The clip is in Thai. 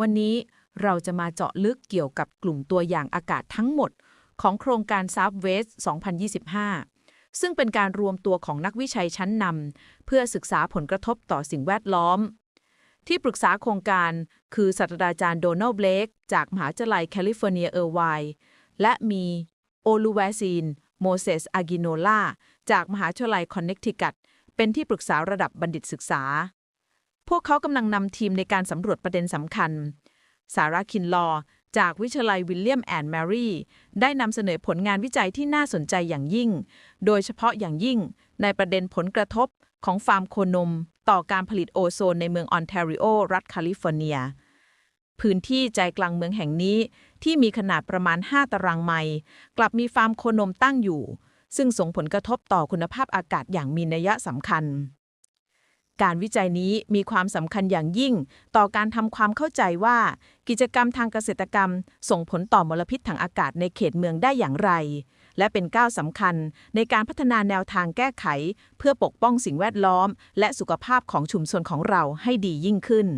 วันนี้เราจะมาเจาะลึกเกี่ยวกับกลุ่มตัวอย่างอากาศทั้งหมด ของโครงการ Southwest 2025 ซึ่งเป็นการรวมตัวของนักวิจัยชั้นนำเพื่อศึกษาผลกระทบต่อสิ่งแวดล้อม ที่ปรึกษาโครงการคือศาสตราจารย์โดนัลด์เบลกจากมหาวิทยาลัยแคลิฟอร์เนียเออร์ไวน์และมีโอลูเวซีนโมเสสอากิโนล่าจากมหาวิทยาลัยคอนเน c ทิคัตเป็นที่ปรึกษาระดับบัณฑิตศึกษา พวกเขากำลังนำทีมในการสำรวจประเด็นสำคัญ สาราคินลอ จากวิทยาลัยวิลเลียมแอนด์แมรี่ ได้นำเสนอผลงานวิจัยที่น่าสนใจอย่างยิ่ง โดยเฉพาะอย่างยิ่ง ในประเด็นผลกระทบของฟาร์มโคนม ต่อการผลิตโอโซนในเมืองออนแทริโอ รัฐแคลิฟอร์เนีย พื้นที่ใจกลางเมืองแห่งนี้ ที่มีขนาดประมาณ 5 ตารางไมล์กลับมีฟาร์มโคนมตั้งอยู่ ซึ่งส่งผลกระทบต่อคุณภาพอากาศอย่างมีนัยสำคัญ การวิจัยนี้มีความสำคัญอย่างยิ่ง ต่อการทำความเข้าใจว่า กิจกรรมทางเกษตรกรรม ส่งผลต่อมลพิษทางอากาศในเขตเมืองได้อย่างไร และเป็นก้าวสำคัญในการพัฒนาแนวทางแก้ไข เพื่อปกป้องสิ่งแวดล้อม และสุขภาพของชุมชนของเราให้ดียิ่งขึ้น